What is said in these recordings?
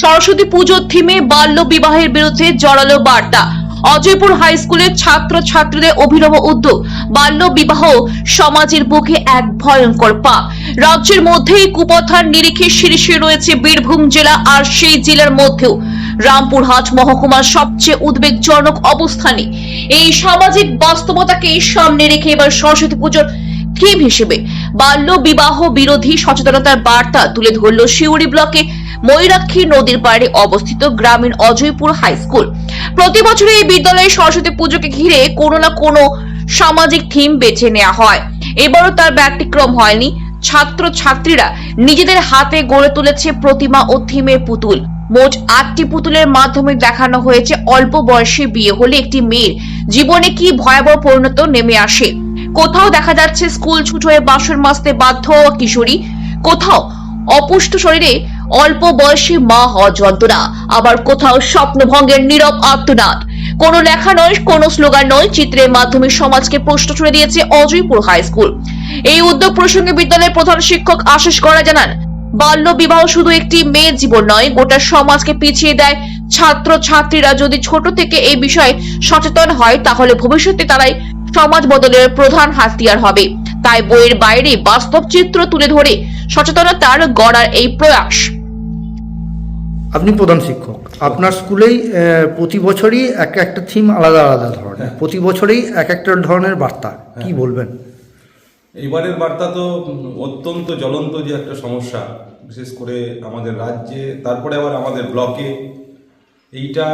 সরস্বতী পুজোর থিমে বাল্য বিবাহের বিরুদ্ধে জড়ালো বার্তা। অজয়পুর হাই স্কুলের ছাত্র ছাত্রীদের অভিনব উদ্যোগ, বাল্য বিবাহ সমাজের বুকে এক ভয়ঙ্কর পাপ। রাজ্যের মধ্যেই কুপথার নিরিখে শীর্ষে রয়েছে বীরভূম জেলা আর সেই জেলার মধ্যেও। রামপুরহাট মহকুমার সবচেয়ে উদ্বেগজনক অবস্থানে। এই সামাজিক বাস্তবতাকে সামনে রেখে এবার সরস্বতী পুজোর থিম হিসেবে বাল্য বিবাহ বিরোধী সচেতনতার বার্তা তুলে ধরল শিউড়ি ব্লকে ময়ূরাক্ষী নদীর পাড়ে অবস্থিত গ্রামীণ অজয়পুর হাই স্কুল। প্রতি বছর এই বিদ্যালয়ে সরস্বতী পুজোকে ঘিরে কোনো না কোনো সামাজিক থিম বেছে নেওয়া হয়। এবারও তার ব্যতিক্রম হয়নি। ছাত্র ছাত্রীরা নিজেদের হাতে গড়ে তুলেছে প্রতিমা ও থিমের পুতুল। মোট আটটি পুতুলের মাধ্যমে দেখানো হয়েছে অল্প বয়সে বিয়ে হলে একটি মেয়ের জীবনে কি ভয়াবহ পরিণত নেমে আসে। কোথাও দেখা যাচ্ছে স্কুল ছুট হয়ে বাসন মাজতে বাধ্য কিশোরী। কোথাও অপুষ্ট শরীরে অল্প বয়সী মা হওয়া যন্ত্রণা। আবার কোথাও স্বপ্নভঙ্গের নীরব আত্মনাদ কোনো লেখা নয়, কোনো স্লোগান নয় চিত্রের মাধ্যমে সমাজকে প্রশ্ন ছুড়ে দিয়েছে অজয়পুর হাই স্কুল। এই উদ্যোগ প্রসঙ্গে বিদ্যালয়ের প্রধান শিক্ষক আশিস করা জানান, বাল্য বিবাহ শুধু একটি মেয়ের জীবন নয়, গোটা সমাজকে পিছিয়ে দেয় ছাত্র ছাত্রীরা যদি ছোট থেকে এই বিষয়ে সচেতন হয়, তাহলে ভবিষ্যতে তারাই সমাজ বদলের প্রধান হাতিয়ার হবে। তাই বইয়ের বাইরে বাস্তব চিত্র তুলে ধরে সচেতনতার গড়ার এই প্রয়াস। আপনি প্রধান শিক্ষক। আপনার স্কুলেই প্রতি বছরই এক একটা থিম আলাদা আলাদা ধরনের। প্রতি বছরই এক একটা ধরনের বার্তা। কি বলবেন? এইবারের বার্তা তো অত্যন্ত জ্বলন্ত যে একটা সমস্যা বিশেষ করে আমাদের রাজ্যে তারপরে আবার আমাদের ব্লকে। এইটা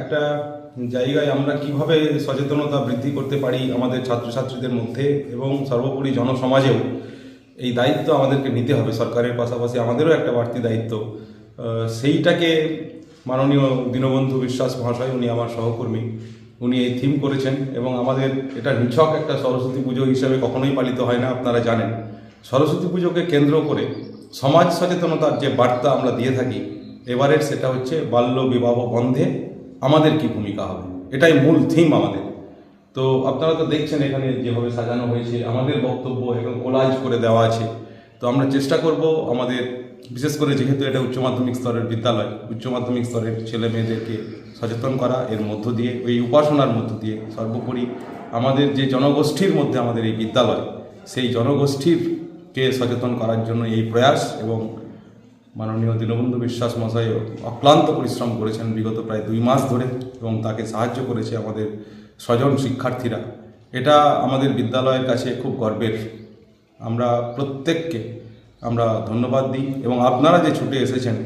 একটা জায়গায় আমরা কীভাবে সচেতনতা বৃদ্ধি করতে পারি আমাদের ছাত্রছাত্রীদের মধ্যে এবং সর্বোপরি জনসমাজেও এই দায়িত্ব আমাদেরকে নিতে হবে সরকারের পাশাপাশি আমাদেরও একটা বাড়তি দায়িত্ব। সেইটাকে মাননীয় দীনবন্ধু বিশ্বাস মহাশয়, উনি আমার সহকর্মী, উনি এই থিম করেছেন এবং আমাদের এটা নিছক একটা সরস্বতী পুজো হিসেবে কখনোই পালিত হয় না, আপনারা জানেন। সরস্বতী পুজোকে কেন্দ্র করে সমাজ সচেতনতার যে বার্তা আমরা দিয়ে থাকি, এবারের সেটা হচ্ছে বাল্য বিবাহ বন্ধে আমাদের কি ভূমিকা হবে? এটাই মূল থিম আমাদের। তো আপনারা তো দেখছেন এখানে যেভাবে সাজানো হয়েছে, আমাদের বক্তব্য এখন কোলাজ করে দেওয়া আছে। তো আমরা চেষ্টা করব আমাদের, বিশেষ করে যেহেতু এটা উচ্চ মাধ্যমিক স্তরের বিদ্যালয়, উচ্চ মাধ্যমিক স্তরের ছেলে মেয়েদেরকে সচেতন করা, এর মধ্য দিয়ে, ওই উপাসনার মধ্য দিয়ে সর্বোপরি আমাদের যে জনগোষ্ঠীর মধ্যে আমাদের এই বিদ্যালয়, সেই জনগোষ্ঠীরকে সচেতন করার জন্য এই প্রয়াস এবং মাননীয় দীনবন্ধু বিশ্বাস মশাই অক্লান্ত পরিশ্রম করেছেন বিগত প্রায় দুই মাস ধরে এবং তাকে সাহায্য করেছে আমাদের স্বজন শিক্ষার্থীরা। এটা আমাদের বিদ্যালয়ের কাছে খুব গর্বের। আমরা প্রত্যেককে আমরা ধন্যবাদ দিই এবং আপনারা যে ছুটে এসেছেন,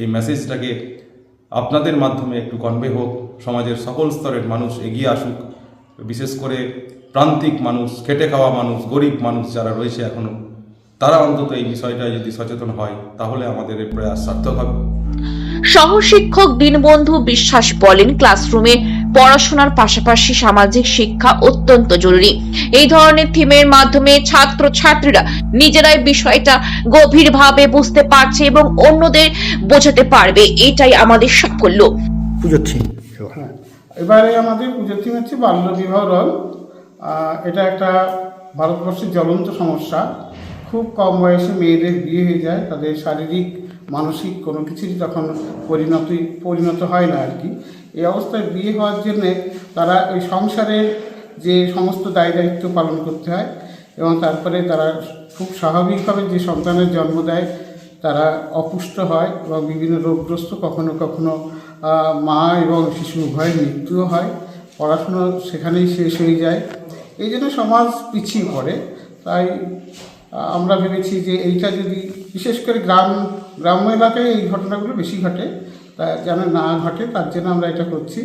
এই মেসেজটাকে আপনাদের মাধ্যমে একটু কনভে হোক, সমাজের সকল স্তরের মানুষ এগিয়ে আসুক, বিশেষ করে প্রান্তিক মানুষ, খেটে খাওয়া মানুষ, গরিব মানুষ যারা রয়েছে এখনও তারা অন্তত এই বিষয়টায় যদি সচেতন হয় তাহলে আমাদের এই প্রয়াস সার্থক হবে। সহ শিক্ষক দীনবন্ধু বিশ্বাস বলেন ক্লাসরুমে পড়াশোনার পাশাপাশি সামাজিক শিক্ষা অত্যন্ত জরুরি। এই ধরনের থিমের মাধ্যমে ছাত্র ছাত্রীরা নিজেরাই বিষয়টা গভীরভাবে বুঝতে পারছে এবং অন্যদের বোঝাতে পারবে। এটাই আমাদের সাফল্য। পুজোর থিম। হ্যাঁ এবারে আমাদের পুজোর থিম হচ্ছে বাল্য বিবাহ রং আহ, এটা একটা ভারতবর্ষের জ্বলন্ত সমস্যা। খুব কম বয়সে মেয়েদের বিয়ে হয়ে যায়, তাদের শারীরিক, মানসিক কোনো কিছুই তখন পরিণতি, পরিণত হয় না আর কি। এই অবস্থায় বিয়ে হওয়ার জন্যে তারা ওই সংসারের যে সমস্ত দায় দায়িত্ব পালন করতে হয় এবং তারপরে তারা খুব স্বাভাবিকভাবে যে সন্তানের জন্ম দেয়, তারা অপুষ্ট হয় এবং বিভিন্ন রোগগ্রস্ত কখনো কখনো মা এবং শিশু উভয়ের মৃত্যুও হয়, পড়াশুনো সেখানেই শেষ হয়ে যায়। এই জন্য সমাজ পিছিয়ে পড়ে। তাই আমরা ভেবেছি যে এইটা যদি, বিশেষ করে গ্রাম, গ্রাম্য এলাকায় এই ঘটনাগুলো বেশি ঘটে, তা যেন না ঘটে, তার জন্য আমরা এটা করছি।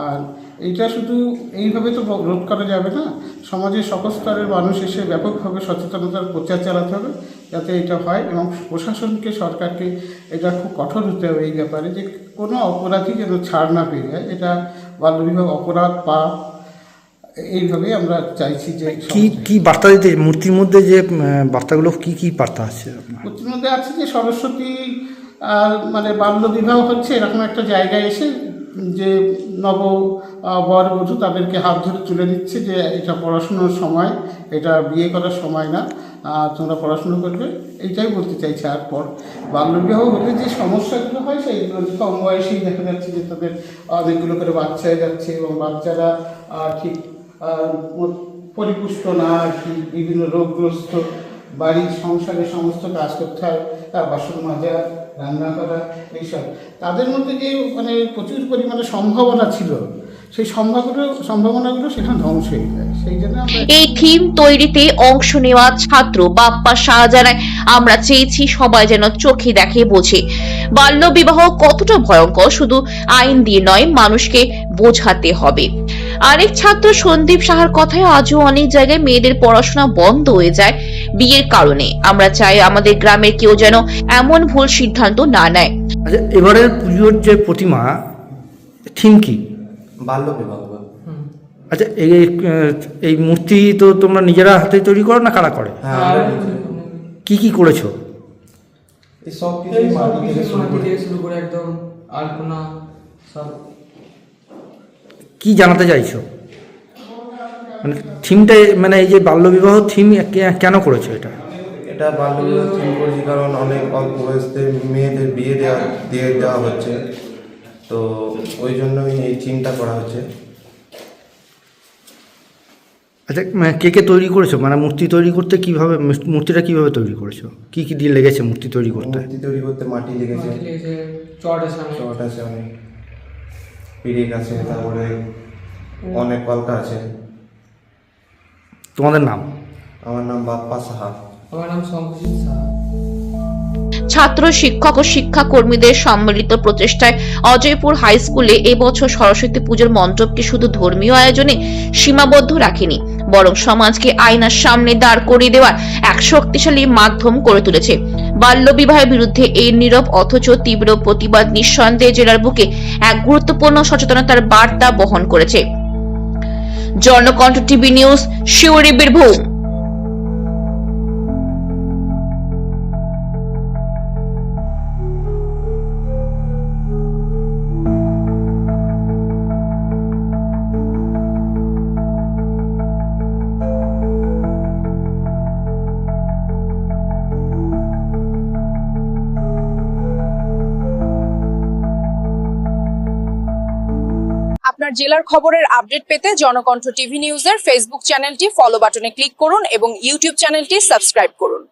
আর এইটা শুধু এইভাবে তো রোধ করা যাবে না সমাজের সকল স্তরের মানুষ এসে ব্যাপকভাবে সচেতনতার প্রচার চালাতে হবে, যাতে এটা হয় এবং প্রশাসনকে, সরকারকে এটা খুব কঠোর হতে হবে এই ব্যাপারে, যে কোনো অপরাধী যেন ছাড় না পেয়ে যায়। এটা বাল্যবিবাহ, অপরাধ, পাপ এইভাবেই আমরা চাইছি যে কি কি বার্তা দিতে মূর্তির মধ্যে যে বার্তাগুলো কি কি বার্তা আছে প্রতির মধ্যে আছে যে সরস্বতী আহ, মানে বাল্য বিবাহ হচ্ছে এরকম একটা জায়গায় এসে যে নব বর বধূ তাদেরকে হাত ধরে তুলে দিচ্ছে যে এটা পড়াশুনোর সময় এটা বিয়ে করার সময় না তোমরা পড়াশুনো করবে এইটাই বলতে চাইছি। আর পর বাল্যবিবাহ হলে যে সমস্যাগুলো হয় সেইগুলো কম বয়সেই দেখা যাচ্ছে যে তাদের অনেকগুলো করে বাচ্চা হয়ে যাচ্ছে এবং বাচ্চারা ঠিক পরিপুষ্ট না বিভিন্ন রোগগ্রস্ত বাড়ির সংসারে সমস্ত কাজ করতে হয়। তার বাসন মাজা, রান্না করা, এইসব। তাদের মধ্যে যে মানে প্রচুর পরিমাণে সম্ভাবনা ছিল সেই সম্ভাবনা সম্ভাবনাগুলো সেখানে ধ্বংস হয়ে যায়। সেই জন্য আমরা এই থিম তৈরিতে অংশ নেওয়া ছাত্র বাপ্পা শাহ জানায় আমরা চেয়েছি সবাই যেন চোখে দেখে বোঝে। বাল্য বিবাহ কতটা ভয়ঙ্কর শুধু আইন দিয়ে নয় মানুষকে বোঝাতে হবে। আরেক ছাত্র সন্দীপ সাহার কথায় আজও অনেক জায়গায় মেয়েদের পড়াশোনা বন্ধ হয়ে যায় বিয়ের কারণে। আমরা চাই আমাদের গ্রামের কেউ যেন এমন ভুল সিদ্ধান্ত না নেয়। আচ্ছা এবারের পুজোর যে প্রতিমা থিম কি? বাল্য বিবাহ আচ্ছা এই এই মূর্তি তো তোমরা নিজেরা হাতে তৈরি করো না কারা করে? হ্যাঁ কি কি করেছ? এই সব কিছুই মাটি থেকে শুরু করে। শুরু করে একদম আলপনা সব। কি জানাতে চাইছো? মানে থিমটা মানে এই যে বাল্যবিবাহ থিম কেন করেছ এটা? এটা বাল্য বিবাহ থিম করেছি কারণ অনেক অল্প বয়সে মেয়েদের বিয়ে দেওয়া দিয়ে দেওয়া হচ্ছে। তো ওই জন্যই এই থিমটা করা হচ্ছে। আচ্ছা কে কে তৈরি করেছ? মানে মূর্তি তৈরি করতে কীভাবে মূর্তিটা কীভাবে তৈরি করেছ? কি কি দিয়ে লেগেছে মূর্তি তৈরি করতে? মূর্তি তৈরি করতে মাটি লেগেছে। চট আছে অনেক। চট আছে অনেক। পিরিক আছে তারপরে অনেক কলকা আছে। তোমাদের নাম? আমার নাম বাপ্পা সাহা। আমার নাম শঙ্করজিৎ সাহা। ছাত্র, শিক্ষক ও শিক্ষা কর্মীদের সম্মিলিত প্রচেষ্টায় অজয়পুর হাই স্কুলে এবছর সরস্বতী পুজোর মণ্ডপকে শুধু ধর্মীয় আয়োজনে সীমাবদ্ধ রাখেনি, বরং সমাজকে আয়নার সামনে দাঁড় করিয়ে দেওয়ার এক শক্তিশালী মাধ্যম করে তুলেছে। বাল্য বিবাহের বিরুদ্ধে এই নীরব অথচ তীব্র প্রতিবাদ নিঃসন্দেহে জেলার বুকে এক গুরুত্বপূর্ণ সচেতনতার বার্তা বহন করেছে। Janakantha TV news, Siuri Birbhum. জেলার খবরের আপডেট পেতে জনকণ্ঠ টিভি নিউজের ফেসবুক চ্যানেলটি ফলো বাটনে ক্লিক করুন এবং ইউটিউব চ্যানেলটি সাবস্ক্রাইব করুন।